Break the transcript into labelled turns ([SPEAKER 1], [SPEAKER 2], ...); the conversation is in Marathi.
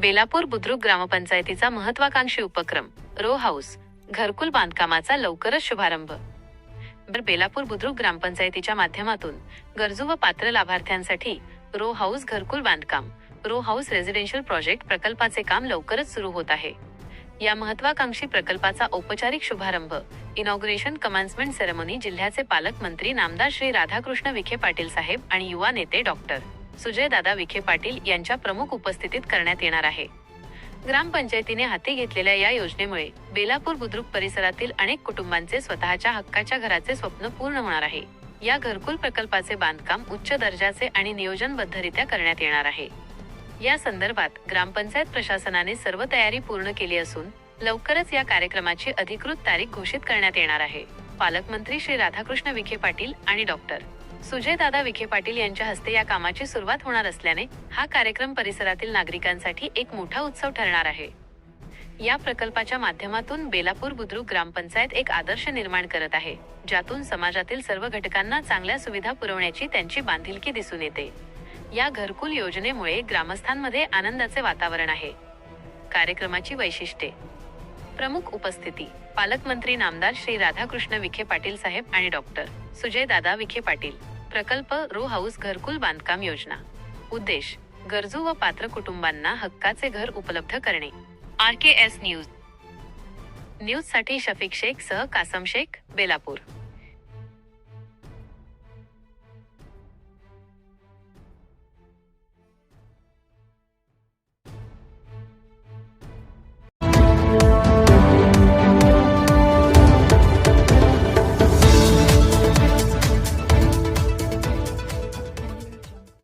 [SPEAKER 1] बेलापूर बुद्रुक ग्रामपंचायतीचा महत्वाकांक्षी उपक्रम रो हाऊस घरकुल बांधकामाचा लवकरच शुभारंभ. बेलापूर बुद्रुक ग्रामपंचायतीच्या माध्यमातून गरजू व पात्र लाभार्थ्यांसाठी रो हाऊस घरकुल बांधकाम रो हाऊस रेझिडेन्शियल प्रोजेक्ट प्रकल्पाचे काम लवकरच सुरू होत आहे. या महत्वाकांक्षी प्रकल्पाचा औपचारिक शुभारंभ इनॉग्रेशन कमान्समेंट सेरेमनी जिल्ह्याचे पालकमंत्री नामदार श्री राधाकृष्ण विखे पाटील साहेब आणि युवा नेते डॉक्टर. सुजयदादा विखे पाटील यांच्या प्रमुख उपस्थितीत करण्यात येणार आहे. ग्रामपंचायतीने हाती घेतलेल्या या योजनेमुळे बेलापूर बुद्रुक परिसरातील अनेक कुटुंबांचे स्वतःच्या हक्काच्या घराचे स्वप्न पूर्ण होणार आहे. या घरकुल प्रकल्पाचे बांधकाम उच्च दर्जाचे आणि नियोजनबद्धरित्या करण्यात येणार आहे. या संदर्भात ग्रामपंचायत प्रशासनाने सर्व तयारी पूर्ण केली असून लवकरच या कार्यक्रमाची अधिकृत तारीख घोषित करण्यात येणार आहे. पालकमंत्री श्री राधाकृष्ण विखे पाटील आणि डॉक्टर सुजयदादा विखे पाटील यांच्या हस्ते या कामाची सुरुवात होणार असल्याने हा कार्यक्रम परिसरातील नागरिकांसाठी एक मोठा उत्सव ठरणार आहे. या प्रकल्पाच्या माध्यमातून बेलापूर बुद्रुक ग्रामपंचायत एक आदर्श निर्माण करत आहे ज्यातून समाजातील सर्व घटकांना चांगल्या सुविधा पुरवण्याची त्यांची बांधिलकी दिसून येते. या घरकुल योजनेमुळे ग्रामस्थांमध्ये आनंदाचे वातावरण आहे. कार्यक्रमाची वैशिष्ट्ये प्रमुख उपस्थिती. पालकमंत्री नामदार श्री राधाकृष्ण विखे पाटील साहेब आणि डॉक्टर सुजय दादा विखे पाटील. प्रकल्प रो हाऊस घरकुल बांधकाम योजना. उद्देश गरजू व पात्र कुटुंबांना हक्काचे घर उपलब्ध करणे. R K S news. न्यूजसाठी शफिक शेख सह कासम शेख बेलापूर.